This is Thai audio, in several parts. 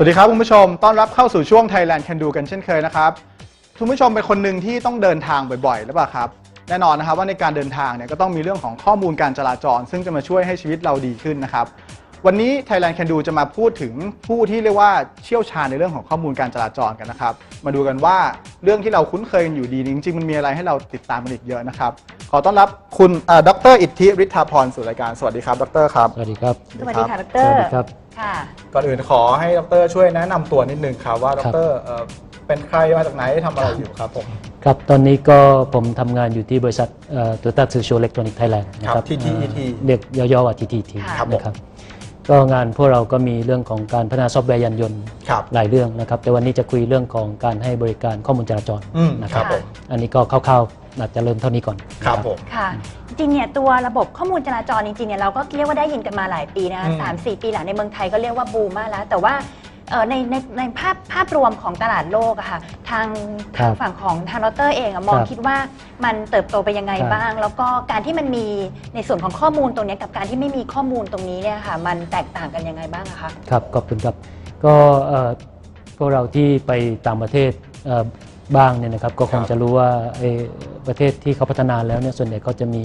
สวัสดีครับคุณผู้ชม ต้อนรับเข้าสู่ช่วง Thailand Can Do กันเช่นเคยนะครับ คุณผู้ชมเป็นคนหนึ่งที่ต้องเดินทางบ่อยๆ หรือเปล่าครับ แน่นอนนะครับว่าในการเดินทางเนี่ยก็ต้องมีเรื่องของข้อมูลการจราจร ซึ่งจะมาช่วยให้ชีวิตเราดีขึ้นนะครับ วันนี้ Thailand Can Do จะมาพูดถึงผู้ที่เรียกว่าเชี่ยวชาญในเรื่องของข้อมูลการจราจรกันนะครับ มาดูกันว่าเรื่องที่เราคุ้นเคยกันอยู่ดีนี้จริงๆมันมีอะไรให้เราติดตามกันอีกเยอะนะครับ ขอต้อนรับคุณดรอิทธิฤทธาพรสู่รายการ สวัสดีครับ ดรครับ สวัสดีครับ สวัสดีค่ะดสรวัสดีครับ ค่ะ ก่อนอื่นขอให้ดรช่วยแนะนำตัวนิดนึงครับว่าดครับรเอ่อเป็นใครมาจากไหนทำอะไรอยู่ครับผมครับ ตอนนี้ก็ผมทำงานอยู่ที่บริษัทตัวตัดซูโชอิเล็กทรอนิกส์ไทยแลนด์นะคครัรับ บ TTET เอ่อเรียกย่อๆว่า TTET ครับนะครับก็งานพวกเราก็มีเรื่องของการพัฒนาซอฟต์แวร์ยานยนต์ครับ หลายเรื่องนะครับ แต่วันนี้จะคุยเรื่องของการให้บริการข้อมูลจราจรอืมนะคครัรับบผม อันนี้ก็คร่าวๆอาจจะเริ่มเท่านี้ก่อนครับผม ค่ะจ ริงๆเนี่ยตัวระบบข้อมูลจราจรจริงๆเนี่ยเราก็เรียกว่าได้ยินกันมาหลายปีนะคะอืม สามสี่ปีหลังในเมืองไทยก็เรียกว่าบูมมากแล้ว แต่ว่าเอ่อในในในภาพภาพรวมของตลาดโลกอะค่ะทางครัทางบฝั่งของทางดรเองอะมองครับคิดว่ามันเติบโตไปยังไงครับ บ้าง แล้วก็การที่มันมีในส่วนของข้อมูลตรงเนี้ยกับการที่ไม่มีข้อมูลตรงนี้เนี่ยค่ะมันแตกต่างกันยังไงบ้างอะคะ ครับขอบคุณครับก็เอ่อพวกเราที่ไปต่างประเทศเอ่อ บ้างเนี่ยนะครับก็คงครับจะรู้ว่าเอ่อประเทศที่เขาพัฒนาแล้วเนี่ยส่วนใหญ่เขาจะมี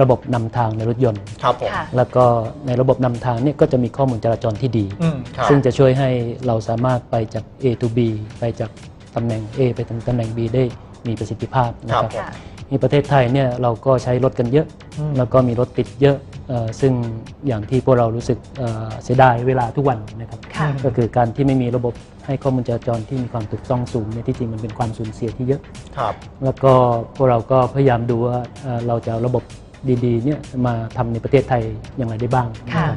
ระบบนำทางในรถยนต์ ครับผมค่ะแล้วก็ในระบบนำทางเนี่ยก็จะมีข้อมูลจราจรที่ดีอืมครับซึ่งจะช่วยให้เราสามารถไปจาก A to B ไปจากตำแหน่ง A ไปถึงตำแหน่ง B ได้มีประสิทธิภาพนะคครัรับบผมค่ะในประเทศไทยเนี่ยเราก็ใช้รถกันเยอะอืมแล้วก็มีรถติดเยอะเอ่อ ซึ่งอย่างที่พวกเรารู้สึกเอ่อเสียดายเวลาทุกวันนะครับค่ะก็คือการที่ไม่มีระบบให้ข้อมูลจราจรที่มีความถูกต้องสูงเนี่ยที่จริงมันเป็นความสูญเสียที่เยอะครับแล้วก็พวกเราก็พยายามดูว่าเอ่อเราจะเอาระบบดีๆเนี่ยมาทำในประเทศไทยอย่างไรได้บ้างนะครับ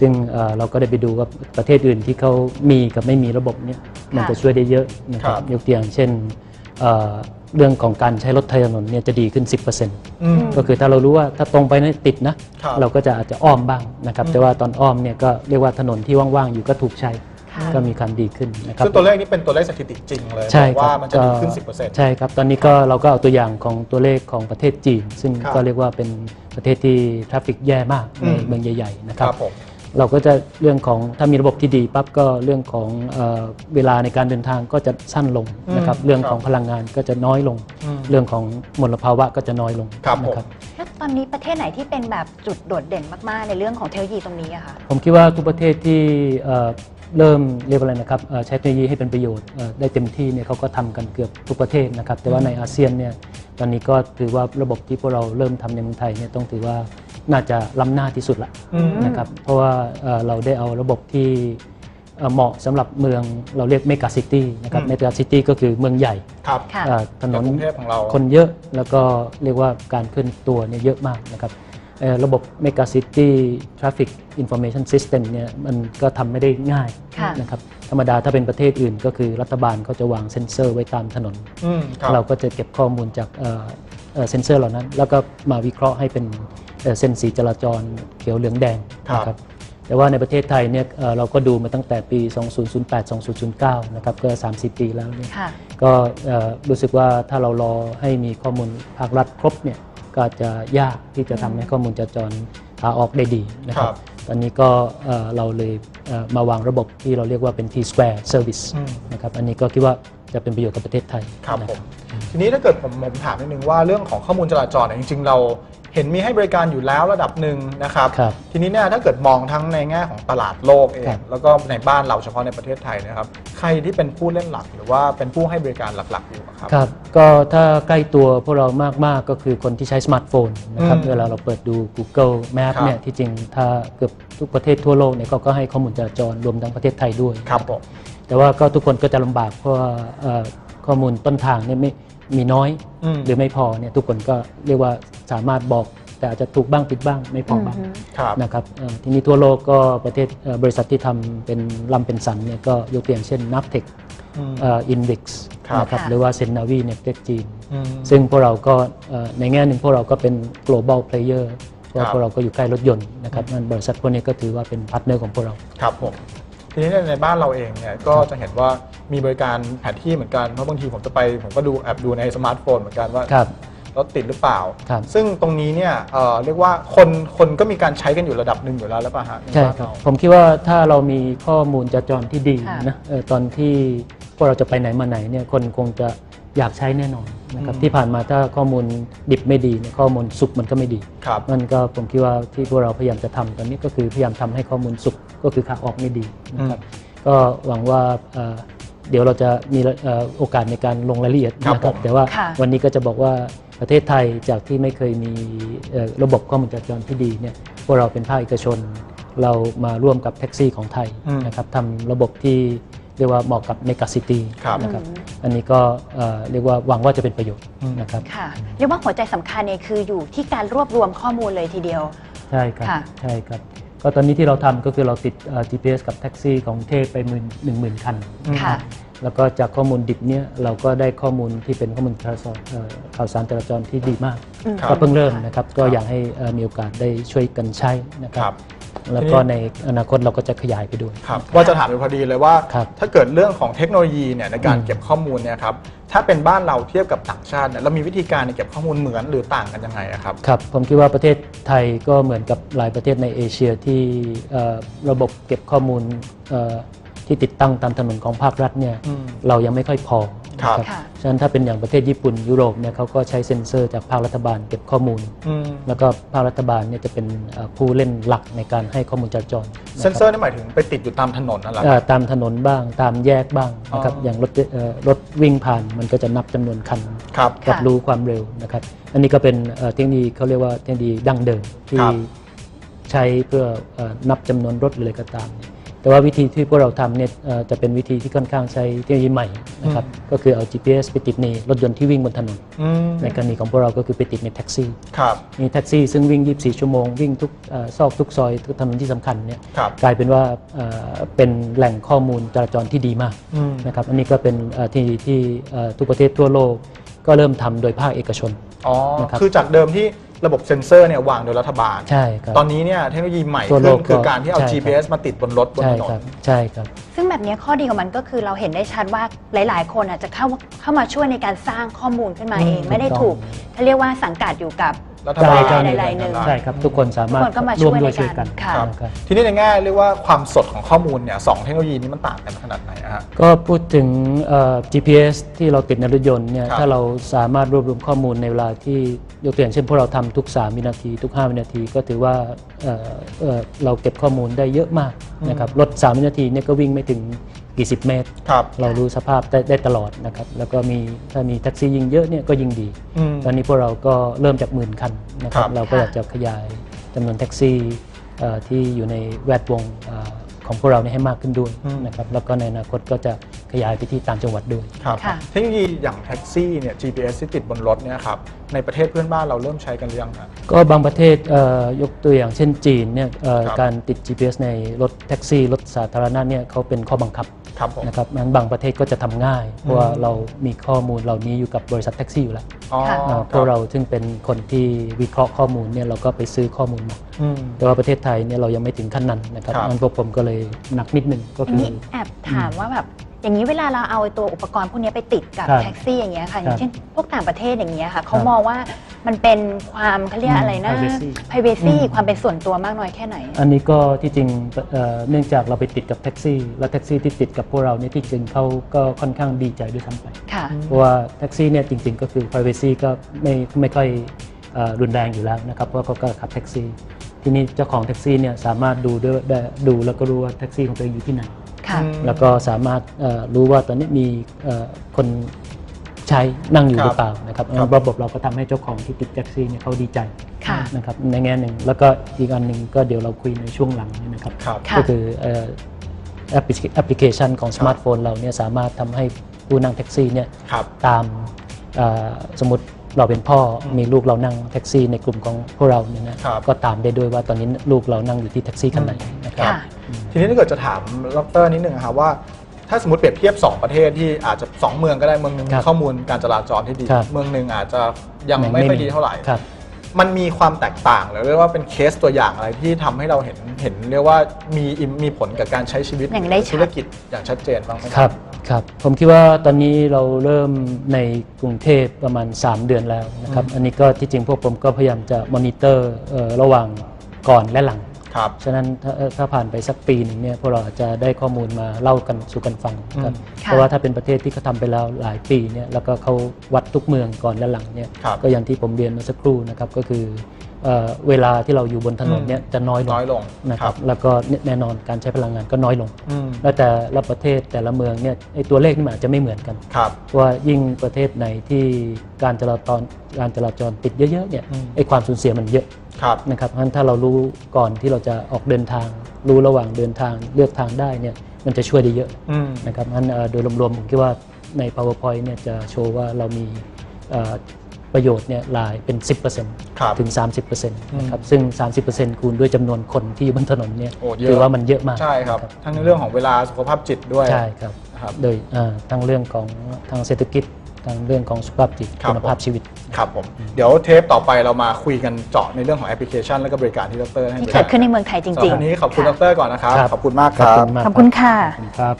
ซึ่งเอ่อเราก็ได้ไปดูว่าประเทศอื่นที่เขามีกับไม่มีระบบเนี่ยมันจะช่วยได้เยอะนะครับครับยกตัวอย่างเช่น เอ่อเรื่องของการใช้รถไทยถนนเนี่ยจะดีขึ้น 10%อืม ก็คือถ้าเรารู้ว่าถ้าตรงไปนั้นติดนะ ครับ เราก็จะอาจจะอ้อมบ้างนะครับอืมแต่ว่าตอนอ้อมเนี่ยก็เรียกว่าถนนที่ว่างๆอยู่ก็ถูกใช้ค่ะ ก็มีการดีขึ้นนะครับ ซึ่งตัวเลขนี้เป็นตัวเลขสถิติจริงเลยใช่บอกครัว่าบมันจะดีขึ้น ก็10%ใช่ครับ ตอนนี้ก็เราก็เอาตัวอย่างของตัวเลขของประเทศจีน ซึ่งครับก็เรียกว่าเป็นประเทศที่ทราฟฟิกแย่มากในอืม เมืองใหญ่ ๆ นะคครัรับ บผม เราก็จะเรื่องของถ้ามีระบบที่ดีปั๊บก็เรื่องของเอ่อเวลาในการเดินทางก็จะสั้นลงนะครับ อืมเรื่องครับของพลังงานก็จะน้อยลง อืมเรื่องของมลภาวะก็จะน้อยลงครับนะผมแล้วตอนนี้ประเทศไหนที่เป็นแบบจุดโดดเด่นมาก ๆ ในเรื่องของเทคโนโลยีตรงนี้อะคะ ผมคิดว่าทุกประเทศที่เอ่อเริ่มเรียกว่าอะไรนะครับเอ่อใช้เทคโนโลยีให้เป็นประโยชน์เอ่อได้เต็มที่เนี่ยเขาก็ทำกันเกือบทุกประเทศนะครับ แต่ว่าในอาเซียนเนี่ยตอนนี้ก็ถือว่าระบบที่พวกเราเริ่มทำในเมืองไทยเนี่ยต้องถือว่า น่าจะล้ำหน้าที่สุดละอืมนะครับเพราะว่าเอ่อเราได้เอาระบบที่เอ่อเหมาะสำหรับเมืองเราเรียกเมกะซิตี้นะครับอืมเมกะซิตี้ก็คือเมืองใหญ่ครับค่ะเอ่อถนนกรุงเทพของเราคนเยอะแล้วก็เรียกว่าการเคลื่อนตัวเนี่ยเยอะมากนะครับเอ่อระบบ Mega City Traffic Information System เนี่ยมันก็ทำไม่ได้ง่ายค่ะนะครับธรรมดาถ้าเป็นประเทศอื่นก็คือรัฐบาลเขาจะวางเซ็นเซอร์ไว้ตามถนนอืมครับเราก็จะเก็บข้อมูลจากเอ่อเอ่อเซ็นเซอร์เหล่านั้น แล้วก็มาวิเคราะห์ให้เป็น เอ่อเส้นสีจราจรเขียวเหลืองแดงครับนะครับแต่ว่าในประเทศไทยเนี่ยเอ่อเราก็ดูมาตั้งแต่ปี 2008 2009 นะครับก็ 30 ปีแล้วเนี่ยค่ะก็เอ่อรู้สึกว่าถ้าเรารอให้มีข้อมูลภาครัฐครบเนี่ยก็จะยากที่จะทำให้ข้อมูลจราจรขาออกได้ดีนะครัครับบตอนนี้ก็เอ่อเราเลยเอ่อมาวางระบบที่เราเรียกว่าเป็น T Square Service อืมนะครับ อันนี้ก็คิดว่าจะเป็นประโยชน์กับประเทศไทยครับนะผม ทีนี้ถ้าเกิดผมผมถามนิดนึงว่าเรื่องของข้อมูลจราจรเนี่ยจริงๆ เราเห็นมีให้บริการอยู่แล้วระดับหนึ่งนะครับ ครับทีนี้เนี่ยถ้าเกิดมองทั้งในแง่ของตลาดโลกเอครังบแล้วก็ในบ้านเราเฉพาะในประเทศไทยนะครับ ใครที่เป็นผู้เล่นหลักหรือว่าเป็นผู้ให้บริการหลักๆอยู่อะครับ ครับ ก็ถ้าใกล้ตัวพวกเรามาก ๆ ก็คือคนที่ใช้สมาร์ทโฟนนะครับ อืมเวลาเราเปิดดู Google Map ครับ เนี่ย ที่จริงถ้าเกือบทุกประเทศทั่วโลกเนี่ยเขาก็ให้ข้อมูลจราจรรวมทั้งประเทศไทยด้วย ครับผม แต่ว่าก็ทุกคนก็จะลำบากเพราะว่าเอ่อข้อมูลต้นทางเนี่ยไม่ มีน้อยอืม หรือไม่พอเนี่ยทุกคนก็เรียกว่าสามารถบอกแต่อาจจะถูกบ้างผิดบ้างไม่พอบ้างอือฮึครับ นะครับเอ่อทีนี้ทั่วโลกก็ประเทศเอ่อบริษัทที่ทำเป็นลำเป็นสันเนี่ยก็ยกตัวอย่างเช่น n a p t e c อืมอินเด็กซ์ครับ นะครับค่ะ หรือว่าเซนนาวีในประเทศจีน อืม ซึ่งพวกเราก็เอ่อในแง่หนึ่งพวกเราก็เป็น global player เพราะครัว่าบพวกเราก็อยู่ใกล้รถยนต์นะครับนั่นบริษัทพวกนี้ก็ถือว่าเป็นพาร์ทเนอร์ของพวกเรา ครับผมทีนี้ในบ้านเราเองเนี่ยก็จะเห็นว่า มีบริการแผนที่เหมือนกันเพราะบางทีผมจะไปผมก็ดูแอบดูในสมาร์ทโฟนเหมือนกันว่าครับ รถติดหรือเปล่า ครับซึ่งตรงนี้เนี่ยเอ่อเรียกว่าคนคนก็มีการใช้กันอยู่ระดับหนึ่งอยู่แล้วหรือเปล่าฮะนใช่บ้านครับ เา ผมคิดว่าถ้าเรามีข้อมูลจราจรที่ดีค่ะ นะเออตอนที่พวกเราจะไปไหนมาไหนเนี่ยคนคงจะอยากใช้แน่นอนนะครับอืม ที่ผ่านมาถ้าข้อมูลดิบไม่ดีเนี่ยข้อมูลสุกมันก็ไม่ดี ครับ มันก็ผมคิดว่าที่พวกเราพยายามจะทำตอนนี้ก็คือพยายามทำให้ข้อมูลสุกก็คือขาออกไม่ดีนะครับ ก็หวังว่าเอ่อ เดี๋ยวเราจะมีเอ่อโอกาสในการลงรายละเอียดครับนะครับผม แต่ว่าค่ะวันนี้ก็จะบอกว่าประเทศไทยจากที่ไม่เคยมีเอ่อระบบข้อมูลจราจรที่ดีเนี่ยพวกเราเป็นภาคเอกชน เรามาร่วมกับแท็กซี่ของไทยอืม นะครับทำระบบที่เรียกว่าเหมาะกับเมกะซิตี้ ครับ นะครับอืมอันนี้ก็เอ่อเรียกว่าหวังว่าจะเป็นประโยชน์อืม นะครับ ค่ะเรียกว่าหัวใจสำคัญเนี่ยคืออยู่ที่การรวบรวมข้อมูลเลยทีเดียว ใช่ครับ ค่ะ ใช่ครับ ก็ตอนนี้ที่เราทำก็คือเราติดเอ่อ GPS กับแท็กซี่ของกรุงเทพไปหมื่นหนึ่งหมื่นคัน ค่ะ แล้วก็จากข้อมูลดิบเนี่ยเราก็ได้ข้อมูลที่เป็นข้อมูลจราจรเอ่อข่าวสารจราจรที่ดีมาก อืม ครับ ก็เพิ่งเริ่มนะครับก็ครับอยากให้เอ่อมีโอกาสได้ช่วยกันใช้นะคครัรับ บ แล้วก็ในอนาคตเราก็จะขยายไปด้วย ครับว่าจะถามอยู่พอดีเลยว่า ครับ ถ้าเกิดเรื่องของเทคโนโลยีเนี่ยในการอืมเก็บข้อมูลเนี่ยครับถ้าเป็นบ้านเราเทียบกับต่างชาติเนี่ยเรามีวิธีการในเก็บข้อมูลเหมือนหรือต่างกันยังไงอะครับ ครับผมคิดว่าประเทศไทยก็เหมือนกับหลายประเทศในเอเชียที่เอ่อระบบเก็บข้อมูลเอ่อที่ติดตั้งตามถนนของภาครัฐเนี่ยอืม เรายังไม่ค่อยพอ ครับนะค่ะ ฉะนั้นถ้าเป็นอย่างประเทศญี่ปุ่นยุโรปเนี่ยเขาก็ใช้เซ็นเซอร์จากภาครัฐบาลเก็บข้อมูล อืมแล้วก็ภาครัฐบาลเนี่ยจะเป็นเอ่อผู้เล่นหลักในการให้ข้อมูลจราจรนะเซนเซอครับร์นี่หมายถึงไปติดอยู่ตามถนนนั่นแหละ เอ่อตามถนนบ้างตามแยกบ้างนะครับอ๋อออ ย่างรถเอ่อรถวิ่งผ่านมันก็จะนับจำนวนคันครับรับค่ะรู้ความเร็วนะครับ อันนี้ก็เป็นเอ่อเทคโนโลยีเขาเรียกว่าเทคโนโลยีดั้งเดิมที่ครับ ใช้เพื่อเอ่อนับจำนวนรถหรืออะไรก็ตามเนี่ย แต่ว่าวิธีที่พวกเราทำเนี่ยเอ่อจะเป็นวิธีที่ค่อนข้างใช้เทคโนโลยีใหม่นะครับก็คือเอา GPS ไปติดในรถยนต์ที่วิ่งบนถนน อืมในกรณีของพวกเราก็คือไปติดในแท็กซี่ ครับมีแท็กซี่ซึ่งวิ่ง 24 ชั่วโมง วิ่งทุกเอ่อซอกทุกซอยทุกถนนที่สำคัญเนี่ยครับกลายเป็นว่าเอ่อเป็นแหล่งข้อมูลจราจรที่ดีมากอืมนะครับอันนี้ก็เป็นเอ่อที่ที่เอ่อทุกประเทศทั่วโลก ก็เริ่มทำโดยภาคเอกชน อ๋อนะครับ คือจากเดิมที่ระบบเซ็นเซอร์เนี่ยวางโดยรัฐบาล ใช่ครับตอนนี้เนี่ยเทคโนโลยีใหม่ทั่วโลขึ้นกคือก็การที่เอา ใช่ครับ GPS มาติดบนรถบนใช่ถนนครับใช่ครับ ซึ่งแบบนี้ข้อดีของมันก็คือเราเห็นได้ชัดว่าหลาย ๆ คนอาจจะเข้าเข้ามาช่วยในการสร้างข้อมูลขึ้นมาเอง อืมไม่ได้ถูถูกกต้อง เขาเรียกว่าสังกัดอยู่กับ รัฐบาลใช่ใดๆหนึ่ง ใช่ครับทุกคนสามารถทุกคนก็มาร่วมช่วยด้วยในช่วยกากัรนค่ะนะครับ ทีนี้ในแง่เรียกว่าความสดของข้อมูลเนี่ยสองเทคโนโลยีนี้มันต่างกันขนาดไหนอะฮะ ก็พูดถึงเอ่อ GPS ที่เราติดในรถยนต์เนี่ยครับถ้าเราสามารถรวบรวมข้อมูลในเวลาที่ยกตัวอย่างเช่นพวกเราทำทุก 3 วินาที ทุก 5 วินาทีก็ถือว่าเอ่อเอ่อเราเก็บข้อมูลได้เยอะมากนะครับรถ 3 วินาทีเนี่ยก็วิ่งไม่ถึง กี่สิบเมตร ครับเรารู้สภาพได้ได้ตลอดนะครับ แล้วก็มีถ้ามีแท็กซี่ยิงเยอะเนี่ยก็ยิ่งดี อืม ตอนนี้พวกเราก็เริ่มจากหมื่นคันนะครัครับ บ เราก็ค่ะอยากจะขยายจำนวนแท็กซี่เอ่อที่อยู่ในแวดวงเอ่อ ของพวกเราเนี่ยให้มากขึ้นด้วยอืม นะครับแล้วก็ในอนาคตก็จะขยายไปที่ต่างจังหวัดด้วย ครับค่ะ เทคโนโลยีอย่างแท็กซี่เนี่ย GPS ที่ติดบนรถเนี่ยครับในประเทศเพื่อนบ้านเราเริ่มใช้กันหรือยังฮะ ก็บางประเทศเอ่อยกตัวอย่างเช่นจีนเนี่ยเอ่อครับ การติด GPS ในรถแท็กซี่ รถสาธารณะเนี่ยเขาเป็นข้อบังคับครับผม นะครับนั้นบางประเทศก็จะทำง่าย เพราะว่าอืมเรามีข้อมูลเหล่านี้อยู่กับบริษัทแท็กซี่อยู่แล้วอ๋อค่ะเอ่อพวกเราซึ่งเป็นคนที่วิเคราะห์ข้อมูลเนี่ยเราก็ไปซื้อข้อมูลมา อืม แต่ว่าประเทศไทยเนี่ยเรายังไม่ถึงขั้นนั้นนะครับครับ งั้นพวกผมก็เลยหนักนิดนึงก็อันคือ นี้แอบถามว่าแบบอย่างนี้เวลาเราเอาไอ้ตัวอุปกรณ์พวกนี้ไปติดกับครับแท็กซี่อย่างเงี้ยค่ะอย่างเช่นพวกต่างประเทศอย่างเงี้ยค่ะเขาครับมองว่ามันเป็นความเขาเรียกอะไรนะ privacy privacy อืม ความเป็นส่วนตัวมากน้อยแค่ไหน อันนี้ก็ที่จริงเอ่อเนื่องจากเราไปติดกับแท็กซี่ และแท็กซี่ที่ติดกับพวกเราเนี่ยที่จริงเขาก็ค่อนข้างดีใจด้วยซ้ำไป ค่ะ เพราะว่าแท็กซี่เนี่ยจริงๆ ก็คือ privacy ก็ไม่ไม่ค่อยเอ่อรุนแรงอยู่แล้วนะครับเพราะว่าเขาก็ขับแท็กซี่ ทีนี้เจ้าของแท็กซี่เนี่ยสามารถดูด้วยได้ดูแล้วก็รู้ว่าแท็กซี่ของตัวเองอยู่ที่ไหน ค่ะอืมแล้วก็สามารถเอ่อรู้ว่าตอนนี้มีเอ่อคนใช้นั่งอยู่ครับหรือเปล่านะครับครับ ระบบเราก็ทำให้เจ้าของที่ติดแท็กซี่เนี่ยเขาดีใจค่ะ นะครับในแง่หนึ่งแล้วก็อีกอันหนึ่งก็เดี๋ยวเราคุยในช่วงหลังนี้นะครับ ครับ ค่ะ ก็คือเอ่อแอปพลิเคแอปพลิเคชันของสมาร์ทโฟนเราเนี่ยสามารถทำให้ผู้นั่งแท็กซี่เนี่ยครับ ตามเอ่อสมมติ เราเป็นพ่ออมมีลูกเรานั่งแท็กซี่ในกลุ่มของพวกเราเนี่ยนะครับก็ตามได้ด้วยว่าตอนนี้ลูกเรานั่งอยู่ที่แท็กซี่คันไหนนะครับค่ะทีนี้ถ้าเกิดจะถามดรนิดนึงครับว่า ถ้าสมมติเปรียบเทียบ 2 ประเทศที่อาจจะ 2 เมืองก็ได้เมืองหนึงครัมีบข้อมูลการจราจรที่ดีครับเมืองหนึ่งอาจจะยังไม่ค่อยดีเท่าไหร่ครับ มันมีความแตกต่างหรือเรียกว่าเป็นเคสตัวอย่างอะไรที่ทำให้เราเห็นเห็นเรียกว่ามีมีผลกับการใช้ชีวิตอย่างได้ชัด ธุรกิจอย่างชัดเจนบ้างไหมครับครับ ผมคิดว่าตอนนี้เราเริ่มในกรุงเทพประมาณ 3 เดือนแล้วนะครับ อันนี้ก็ที่จริงพวกผมก็พยายามจะมอนิเตอร์เอ่อระหว่างก่อนและหลัง ครับ ฉะนั้นถ้าเอ่อถ้าผ่านไปสักปีหนึ่งเนี่ยพวกเราอาจจะได้ข้อมูลมาเล่ากันสู่กันฟังครับอืมค่ะเพราะว่าถ้าเป็นประเทศที่เขาทำไปแล้วหลายปีเนี่ยแล้วก็เขาวัดทุกเมืองก่อนและหลังเนี่ยครับ ก็อย่างที่ผมเรียนเมื่อสักครู่นะครับก็คือ เอ่อเวลาที่เราอยู่บนถนนเนี่ยจะน้อยลงน้อยลงนะครับแล้วก็แน่นอนการใช้พลังงานก็น้อยลงอืมแล้วแต่ละประเทศแต่ละเมืองเนี่ยไอ้ตัวเลขนี่มันอาจจะไม่เหมือนกันครับว่ายิ่งประเทศไหนที่การจราจรการจราจรติดเยอะๆเนี่ยอืมไอ้ความสูญเสียมันเยอะครับนะครับเพราะฉะนั้นถ้าเรารู้ก่อนที่เราจะออกเดินทาง รู้ระหว่างเดินทางเลือกทางได้เนี่ยมันจะช่วยได้เยอะอืมนะครับเพราะฉะนั้นเอ่อโดยรวมๆผมคิดว่าใน powerpoint เนี่ยจะโชว์ว่าเรามีเอ่อ ประโยชน์เนี่ยหลายเป็น 10%ครับถึง 30%นะครับซึ่ง 30%คูณด้วยจำนวนคนที่อยู่บนถนนเนี่ยโอ้เยอะถือว่ามันเยอะมากใช่ครับนะทั้งในเรื่องของเวลาสุขภาพจิตด้วยใช่ครับครับโดยอ่าทั้งเรื่องของทางเศรษฐกิจทางเรื่องของสุขภาพจิตครับคุณภาพชีวิตครับผมเดี๋ยวเทปต่อไปเรามาคุยกันเจาะในเรื่องของแอปพลิเคชัน และก็บริการที่ดรให้ที่บริเกิกาดรขึ้นในเมืองไทยจสำหริรับงวันนี้ขอบคุณดรก่อนนะครับครับขอบคุณมากคขอบรับคุณมากขอบคุณค่ะขอบ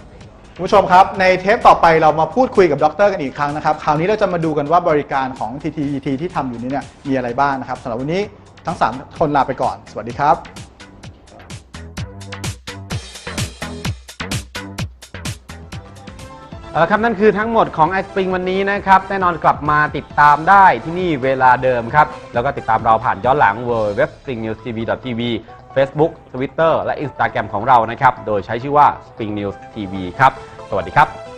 คุณผู้ชมครับ ในเทปต่อไปเรามาพูดคุยกับดรกันอีกครั้งนะครับ คราวนี้เราจะมาดูกันว่าบริการของ TTET ที่ทำอยู่นี้เนี่ยมีอะไรบ้างนะครับสำหรับวันนี้ทั้ง 3 คนลาไปก่อน สวัสดีครับ เออครับนั่นคือทั้งหมดของไอสปริงวันนี้นะครับ แน่นอนกลับมาติดตามได้ที่นี่เวลาเดิมครับ แล้วก็ติดตามเราผ่านย้อนหลัง w w w s p r i n g n e w s t v t v Facebook Twitter และ Instagram ของเรานะครับ โดยใช้ชื่อว่า Spring News TV ครับ สวัสดีครับ